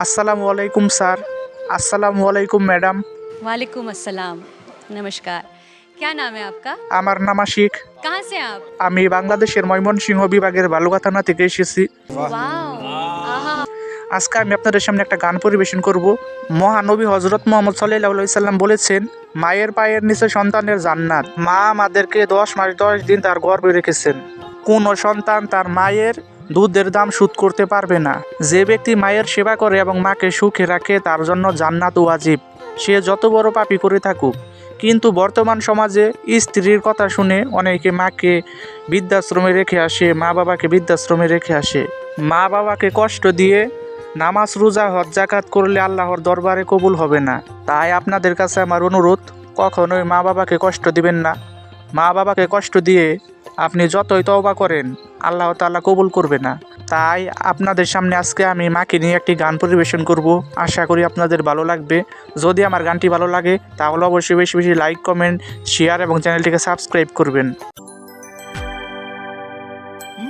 আসসালামু আলাইকুম স্যার আসসালামু আলাইকুম ম্যাডাম वालेकुम अस्सलाम नमस्कार क्या नाम है आपका আমার নাম আশিক कहाँ से हैं आप আমি বাংলাদেশের ময়মনসিংহ বিভাগের বালুকা থানা থেকে এসেছি वाओ आहा আজকে আমি আপনাদের সামনে একটা গান পরিবেশন করব মহানবী হজরত মোহাম্মদ সাল্লাহ সাল্লাম বলেছেন মায়ের পায়ের নিচে সন্তানের জান্নাত মা আমাদেরকে দশ মাস দশ দিন তার গর্ভে রেখেছেন কোনো সন্তান তার মায়ের দুধের দাম শোধ করতে পারবে না। যে ব্যক্তি মায়ের সেবা করে এবং মাকে সুখে রাখে, তার জন্য জান্নাত ওয়াজিব। সে যত বড় পাপি করে থাকুক। কিন্তু বর্তমান সমাজে স্ত্রীর কথা শুনে অনেকে মাকে বৃদ্ধাশ্রমে রেখে আসে, মা বাবাকে বৃদ্ধাশ্রমে রেখে আসে। মা বাবাকে কষ্ট দিয়ে নামাজ, রোজা, হজ জাকাত করলে আল্লাহর দরবারে কবুল হবে না। তাই আপনাদের কাছে আমার অনুরোধ, কখনোই মা বাবাকে কষ্ট দিবেন না। মা বাবাকে কষ্ট দিয়ে আপনি যতই তওবা করেন, আল্লাহ তাআলা কবুল করবে না। তাই আপনাদের সামনে আজকে আমি মাকে নিয়ে একটি গান পরিবেশন করব। আশা করি আপনাদের ভালো লাগবে। যদি আমার গানটি ভালো লাগে, তাহলে অবশ্যই বেশি বেশি লাইক কমেন্ট শেয়ার এবং চ্যানেলটিকে সাবস্ক্রাইব করবেন।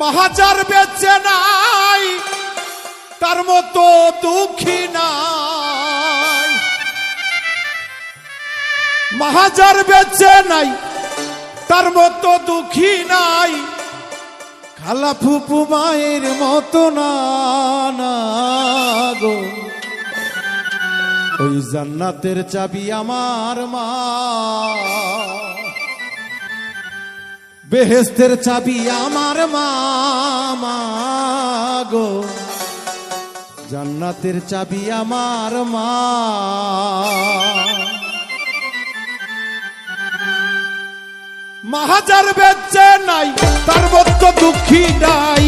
মহাজার বেঁচে নাই, তার মতো দুঃখী নাই। মহাজার বেঁচে নাই তার মতো দুঃখী নাই। খালা ফুপু মায়ের মতো না গো। ওই জান্নাতের চাবি আমার মা। বেহেস্তের চাবি আমার মা গো। জান্নাতের চাবি আমার মা। মাহাজার বেচে নাই, তার মতো দুঃখী নাই।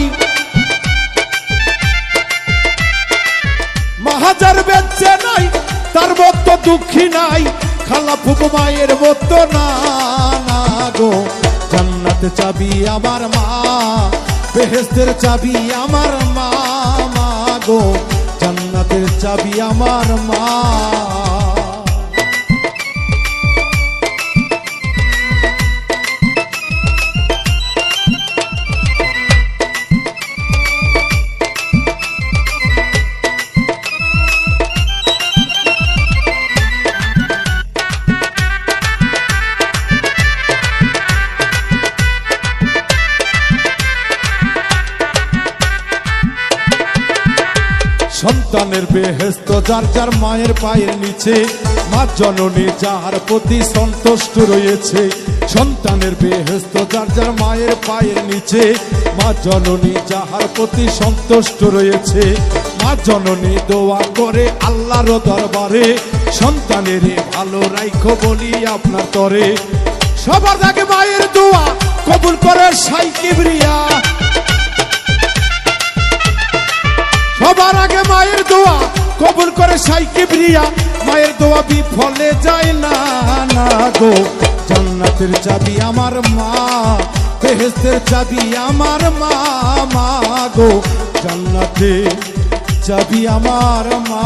মাহাজার বেচে নাই, তার মতো দুঃখী নাই, খালা ফুক মায়ের মতো না না গো। জান্নাত চাবি আমার মা বেহেস্তের চাবি আমার মা মা গো। জান্নাতের চাবি আমার মা। সন্তানের বেহেস্ত যার যার মায়ের পায়ের নিচে, মা জননী যার প্রতি সন্তুষ্ট রয়েছে। সন্তানের বেহেস্ত যার যার মায়ের পায়ের নিচে, মা জননী যাহার প্রতি সন্তুষ্ট রয়েছে। মা জননী দোয়া করে আল্লাহর দরবারে সন্তানের ভালো রাইখো বলি আপনার তরে। সবার আগে মায়ের দোয়া কবুল করে সাই কিবরিয়া। মায়ের দোয়া কবুল করে সাইকে ব্রিয়া মায়ের দোয়া বিফলে যায় না না গো। জান্নাতের চাবি আমার মা বেহেস্তের চাবি আমার মা মা গো। জান্নাতের চাবি আমার মা।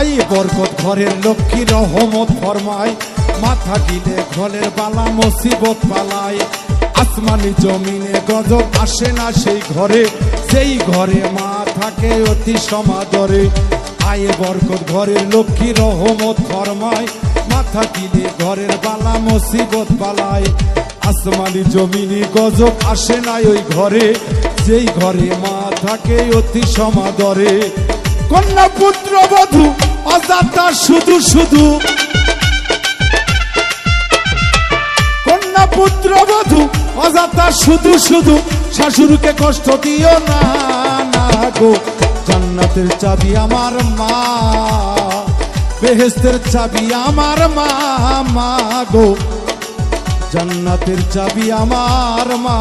আই বরকত ঘরের লক্ষ্মী রহমত ফরমায়। মাথা গিলে ঘরের বালা মুসিবত পালায়। আসমানি জমিনে গজব আসে না সেই ঘরে। সেই ঘরে মা থাকে অতি সমাদরে। আয়ে বরকত ঘরের লক্ষ্মী রহমত ফরমায়। মাথা গিলে ঘরের বালা মুসিবত পালায়। আসমানি জমিনি গজব আসে না ওই ঘরে। যেই ঘরে মা থাকে অতি সমাদরে। কন্যা পুত্র বধূ অজাতা শুধু শুধু। কন্যা পুত্র বধূ অজাতা শুধু শুধু। শাশুড়কে কষ্ট দিও না না গো। জান্নাতের চাবি আমার মা বেহেস্তের চাবি আমার মা মা গো। জান্নাতের চাবি আমার মা।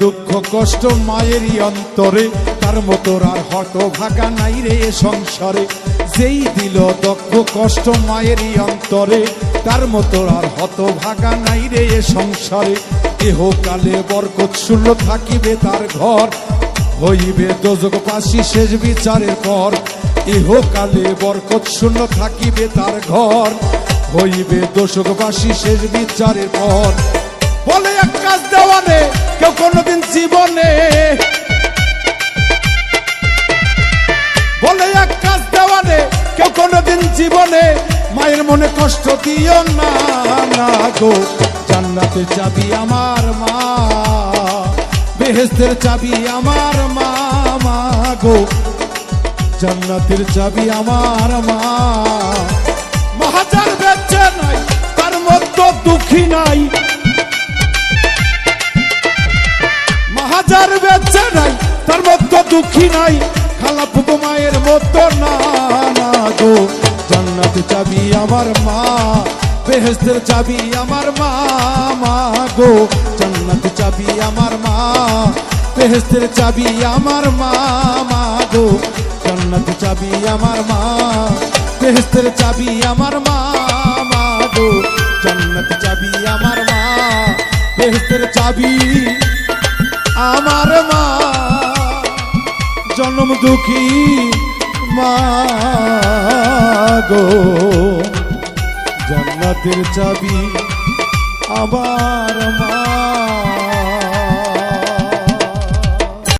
দুঃখ, কষ্ট মায়েরই অন্তরে। তার মতো আর হত ভাগা নাই রে সংসারে। যেই দিল দুঃখ, কষ্ট মায়েরই অন্তরে। তার মতো আর হত ভাগা নাই রে সংসারে। এহ কালে বরকত শূন্য থাকিবে তার ঘর। হইবে দোজক পাশি শেষ বিচারের পর। ইহ কালে বরকত শূন্য থাকিবে তার ঘর। হইবে দোষকবাসী শেষ বিচারের পর। বলে এক কাজ দেওয়ানে কেউ কোনোদিন জীবনে। বলে এক কাজ দেওয়ানে কেউ কোনোদিন জীবনে। মায়ের মনে কষ্ট দিও না না গো জান্নাতে চাবি আমার মা। বেহেস্তের চাবি আমার মা মা গো, জান্নাতের চাবি আমার মা। মহাজার বেচে নাই, তার মধ্যে দুঃখী নাই। মহাজার বেচে নাই, তার মধ্যে দুঃখী নাই খালা ফুপু মায়ের মতো না না গো। জান্নাত চাবি আমার মা বেহেস্তের চাবি আমার মা মা গো। জান্নাত চাবি আমার মা বেহেস্তের চাবি আমার মা মা গো। জান্নাত চাবি আমার মা বেহেস্তের চাবি আমার মা মা গো। জান্নাত চাবি আমার মা বেহেস্তের চাবি আমার মা জন্ম দুঃখী মা গো। জান্নাতের চাবি আবার মা।